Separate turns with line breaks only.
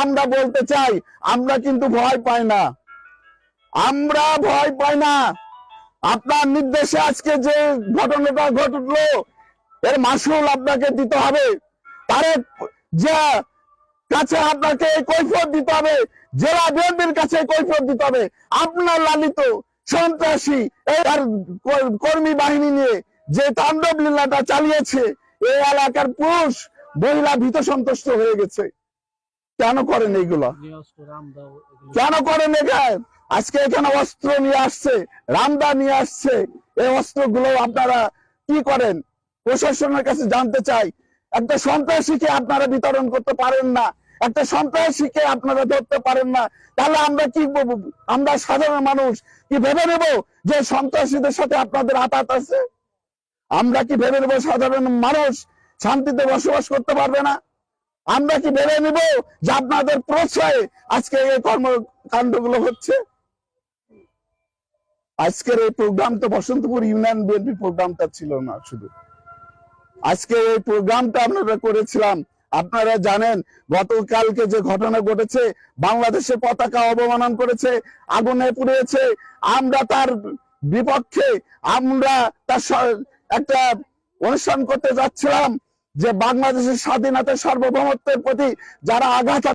আমরা বলতে চাই, আমরা কিন্তু ভয় পাই না। আমরা ভয় পাই না। আপনার নির্দেশে আজকে যে ঘটনাটা ঘটলো, এর মাসুল আপনাকে দিতে হবে। তার যে কাছে আপনাকে কৈফত দিতে হবে, জেলা বিএনপির কাছে কৈফত দিতে হবে। আপনার লালিত সন্ত্রাসী এই কর্মী বাহিনী নিয়ে যে তাণ্ডব লীলাটা চালিয়েছে এই এলাকার পুরুষ, মহিলা ভীত সন্তুষ্ট হয়ে গেছে। কেন করেন এইগুলো? কেন করেন এখানে আজকে এখানে অস্ত্র নিয়ে আসছে, রামদা নিয়ে আসছে। এই অস্ত্রগুলো আপনারা কি করেন? প্রশাসনের কাছে জানতে চাই। একটা সন্ত্রাসীকে আপনারা বিতরণ করতে পারেন না। একটা সন্ত্রাসীকে আপনারা ধরতে পারেন না। তাহলে আমরা কি? আমরা সাধারণ মানুষ কি ভেবে নেব যে সন্ত্রাসীদের সাথে আপনাদের আতাত আছে? আমরা কি ভেবে নেব সাধারণ মানুষ শান্তিতে বসবাস করতে পারবে না? আমরা কি ভেবে নিব যে আপনাদের প্রশ্রয়ে আজকে এই কর্মকাণ্ডগুলো হচ্ছে? আজকের এই প্রোগ্রাম তো বসন্তপুর ইউনিয়ন বিএনপি প্রোগ্রামটা ছিল না শুধু। আজকে এই প্রোগ্রামটা আপনারা করেছিলাম। আপনারা জানেন, গতকালকে যে ঘটনা ঘটেছে বাংলাদেশের পতাকা অবমানন করেছে, আগুনে পুড়িয়েছে, আমরা তার বিপক্ষে আমরা তার একটা অনুষ্ঠান করতে যাচ্ছিলাম। যে বাংলাদেশের স্বাধীনতা সার্বভৌমত্বের প্রতি যারা আঘাত